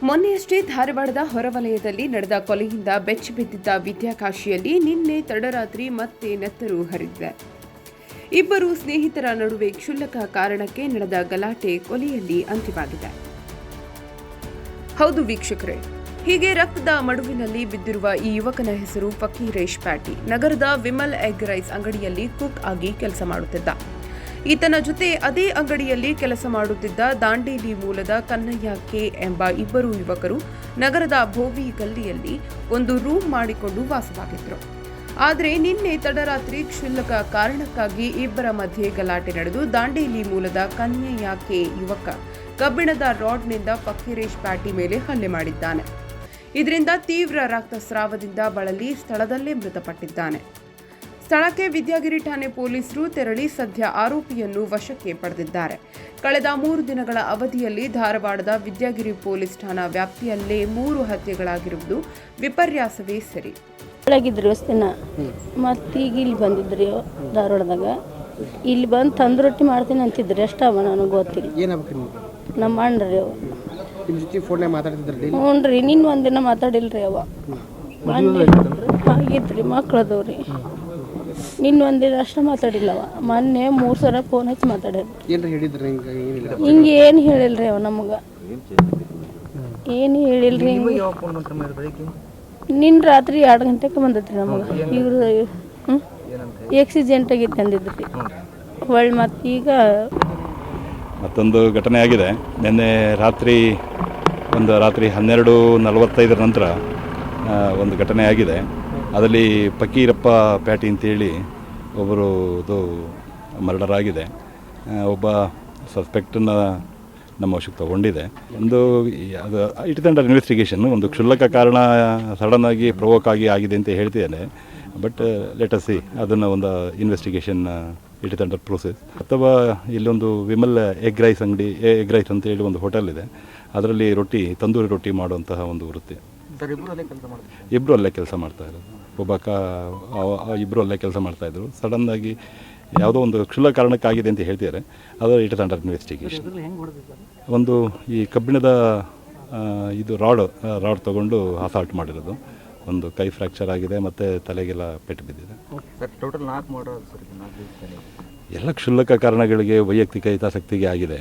ಮೊನ್ನೆಯಷ್ಟೇ ಧಾರವಾಡದ ಹೊರವಲಯದಲ್ಲಿ ನಡೆದ ಕೊಲೆಯಿಂದ ಬೆಚ್ಚಿಬಿದ್ದಿದ್ದ ವಿದ್ಯಾಕಾಶಿಯಲ್ಲಿ ನಿನ್ನೆ ತಡರಾತ್ರಿ ಮತ್ತೆ ನೆತ್ತರು ಹರಿದಿದೆ. ಇಬ್ಬರು ಸ್ನೇಹಿತರ ನಡುವೆ ಕ್ಷುಲ್ಲಕ ಕಾರಣಕ್ಕೆ ನಡೆದ ಗಲಾಟೆ ಕೊಲೆಯಲ್ಲಿ ಅಂತ್ಯವಾಗಿದೆ. ಹೌದು ವೀಕ್ಷಕರೇ, ಹೀಗೆ ರಕ್ತದ ಮಡುವಿನಲ್ಲಿ ಬಿದ್ದಿರುವ ಈ ಯುವಕನ ಹೆಸರು ಫಕೀರೇಶ್ ಪ್ಯಾಟಿ. ನಗರದ ವಿಮಲ್ ಎಗ್ ರೈಸ್ ಅಂಗಡಿಯಲ್ಲಿ ಕುಕ್ ಆಗಿ ಕೆಲಸ ಮಾಡುತ್ತಿದ್ದ. ಈತನ ಜೊತೆ ಅದೇ ಅಂಗಡಿಯಲ್ಲಿ ಕೆಲಸ ಮಾಡುತ್ತಿದ್ದ ದಾಂಡೇಲಿ ಮೂಲದ ಕನ್ನಯ್ಯ ಕೆ ಎಂಬ ಇಬ್ಬರು ಯುವಕರು ನಗರದ ಭೋವಿ ಗಲ್ಲಿಯಲ್ಲಿ ಒಂದು ರೂಮ್ ಮಾಡಿಕೊಂಡು ವಾಸವಾಗಿದ್ದರು. ಆದರೆ ನಿನ್ನೆ ತಡರಾತ್ರಿ ಕ್ಷುಲ್ಲಕ ಕಾರಣಕ್ಕಾಗಿ ಇಬ್ಬರ ಮಧ್ಯೆ ಗಲಾಟೆ ನಡೆದು ದಾಂಡೇಲಿ ಮೂಲದ ಕನ್ಯಯ್ಯ ಕೆ ಯುವಕ ಕಬ್ಬಿಣದ ರಾಡ್ನಿಂದ ಫಕೀರೇಶ್ ಪ್ಯಾಟಿ ಮೇಲೆ ಹಲ್ಲೆ ಮಾಡಿದ್ದಾನೆ. ಇದರಿಂದ ತೀವ್ರ ರಕ್ತಸ್ರಾವದಿಂದ ಬಳಲಿ ಸ್ಥಳದಲ್ಲೇ ಮೃತಪಟ್ಟಿದ್ದಾನೆ. ಸ್ಥಳಕ್ಕೆ ವಿದ್ಯಾಗಿರಿ ಠಾಣೆ ಪೊಲೀಸರು ತೆರಳಿ ಸದ್ಯ ಆರೋಪಿಯನ್ನು ವಶಕ್ಕೆ ಪಡೆದಿದ್ದಾರೆ. ಕಳೆದ ಮೂರು ದಿನಗಳ ಅವಧಿಯಲ್ಲಿ ಧಾರವಾಡದ ವಿದ್ಯಾಗಿರಿ ಪೊಲೀಸ್ ಠಾಣಾ ವ್ಯಾಪ್ತಿಯಲ್ಲೇ ಮೂರು ಹತ್ಯೆಗಳಾಗಿರುವುದು ವಿಪರ್ಯಾಸವೇ ಸರಿ. ಒಳಗಿದ್ರು ದಿನ ಮತ್ತೀಗ ಇಲ್ಲಿ ಬಂದಿದ್ರಿ ಧಾರವಾಡದಾಗ. ಇಲ್ಲಿ ಬಂದು ತಂದು ರೊಟ್ಟಿ ಮಾಡ್ತೀನಿ ಅಂತಿದ್ರಿ ಅವ ನನಗೆ ಗೊತ್ತಿಲ್ಲ. ಏನಾಗ್ಬೇಕು ನಿಮ್ಗೆ? ನಮ್ಮ ಅಣ್ಣ್ರಿ ಅವ. ನಿಮ್ಮ ಜೊತೆ ಫೋನ್ಯಾಗ ಹ್ಞೂ ರೀ ನಿನ್ನ ಒಂದಿನ ಮಾತಾಡಿಲ್ರಿ ಅವ. ಆಗಿದ್ರಿ ಮಕ್ಳದವ್ರಿ. ನಿನ್ನ ಒಂದಿನ ಅಷ್ಟ ಮಾತಾಡಿಲ್ಲವ. ಅವ ಮೊನ್ನೆ ಮೂರು ಸಲ ಫೋನ್ ಹಚ್ಚಿ ಮಾತಾಡ್ಯಾರ ಹಿಂಗ ಹೇಳಿದ್ರಿ ಹಿಂಗೆ ಏನಿಲ್ಲ? ಹಿಂಗೆ ಏನು ಹೇಳಿಲ್ರಿ ಅವ ನಮಗೆ? ಏನು ಹೇಳಿಲ್ರಿ ನಿನ್ನ ರಾತ್ರಿ ಎರಡು ಗಂಟೆಗೆ ಬಂದೈತ್ರಿ ನಮಗೆ. ಇವ್ರ ಹ್ಞೂ ಆಕ್ಸಿಡೆಂಟ್ ಆಗಿತ್ತು ಅಂದಿದ್ರಿ ಒಳ್ಳೆ ಮತ್ತು ಈಗ ಮತ್ತೊಂದು ಘಟನೆ ಆಗಿದೆ. ನಿನ್ನೆ ರಾತ್ರಿ ಒಂದು ರಾತ್ರಿ ಹನ್ನೆರಡು ನಲವತ್ತೈದರ ನಂತರ ಆ, ಒಂದು ಘಟನೆ ಆಗಿದೆ. ಅದರಲ್ಲಿ ಫಕೀರಪ್ಪ ಪ್ಯಾಟಿ ಅಂತೇಳಿ ಒಬ್ಬರು ಇದು ಮರ್ಡರ್ ಆಗಿದೆ ಒಬ್ಬ ಸಸ್ಪೆಕ್ಟನ್ನು ನಮ್ಮ ವಶಕ್ಕೆ ತಗೊಂಡಿದೆ. ಒಂದು ಅದು ಇಟ್ ಅಂಡರ್ ಇನ್ವೆಸ್ಟಿಗೇಷನ್ ಒಂದು ಕ್ಷುಲ್ಲಕ ಕಾರಣ ಸಡನ್ನಾಗಿ ಪ್ರವೋಕ್ ಆಗಿ ಆಗಿದೆ ಅಂತ ಹೇಳ್ತಿದ್ದೇನೆ. ಬಟ್ ಲೆಟ್ ಸಿ ಅದನ್ನು ಒಂದು investigation it is under process ಅಥವಾ ಇಲ್ಲೊಂದು ವಿಮಲ್ ಎಗ್ ರೈಸ್ ಅಂಗಡಿ ಎಗ್ ರೈಸ್ ಅಂತ ಹೇಳಿ ಒಂದು ಹೋಟೆಲ್ ಇದೆ. ಅದರಲ್ಲಿ ರೊಟ್ಟಿ ತಂದೂರಿ ರೊಟ್ಟಿ ಮಾಡುವಂತಹ ಒಂದು ವೃತ್ತಿ. ಇಬ್ಬರು ಅಲ್ಲೇ ಕೆಲಸ ಮಾಡ್ತಾ ಇರೋದು. ಒಬ್ಬ ಕ ಅವ- ಆ ಇಬ್ಬರು ಅಲ್ಲೇ ಕೆಲಸ ಮಾಡ್ತಾಯಿದ್ರು ಸಡನ್ನಾಗಿ ಯಾವುದೋ ಒಂದು ಕ್ಷುಲ್ಲ ಕಾರಣಕ್ಕಾಗಿದೆ ಅಂತ ಹೇಳ್ತಿದ್ದಾರೆ ಅದು ಇಟ್ ಇಸ್ ಅಂಡರ್ ಇನ್ವೆಸ್ಟಿಗೇಷನ್ ಒಂದು ಈ ಕಬ್ಬಿಣದ ಇದು ರಾಡ್ ರಾಡ್ ತೊಗೊಂಡು ಅಸಾಲ್ಟ್ ಮಾಡಿರೋದು. ಒಂದು ಕೈ ಫ್ರ್ಯಾಕ್ಚರ್ ಆಗಿದೆ ಮತ್ತು ತಲೆಗೆಲ್ಲ ಪೆಟ್ಟು ಬಿದ್ದಿದೆ. ಸರ್ ಟೋಟಲ್ ನಾಲ್ಕು ಮಾಡೋದು ಸರ್ ಇದು ನಾಲ್ಕು ದಿವಸದಲ್ಲಿ ಎಲ್ಲ ಕ್ಷುಲ್ಲಕ ಕಾರಣಗಳಿಗೆ ವೈಯಕ್ತಿಕ ಹಿತಾಸಕ್ತಿಗೆ ಆಗಿದೆ.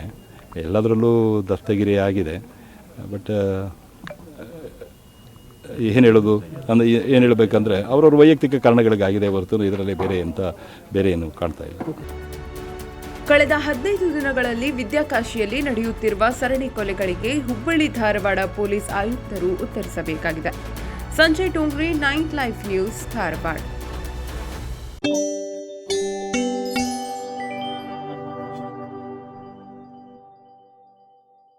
ಎಲ್ಲದರಲ್ಲೂ ದಸ್ತಗಿರಿ ಆಗಿದೆ. ಬಟ್ ಏನು ಹೇಳೋದು? ಅಂದರೆ ಏನು ಹೇಳಬೇಕಂದ್ರೆ ಅವ್ರವ್ರ ವೈಯಕ್ತಿಕ ಕಾರಣಗಳಿಗಾಗಿದೆ ಹೊರತು ಇದರಲ್ಲಿ ಬೇರೆ ಅಂತ ಬೇರೆ ಏನು ಕಾಣ್ತಾ ಇಲ್ಲ. ಕಳೆದ ಹದಿನೈದು ದಿನಗಳಲ್ಲಿ ವಿದ್ಯಾಕಾಶಿಯಲ್ಲಿ ನಡೆಯುತ್ತಿರುವ ಸರಣಿ ಕೊಲೆಗಳಿಗೆ ಹುಬ್ಬಳ್ಳಿ ಧಾರವಾಡ ಪೊಲೀಸ್ ಆಯುಕ್ತರು ಉತ್ತರಿಸಬೇಕಾಗಿದೆ. Sanjay Tongre nine life news, Dharwad.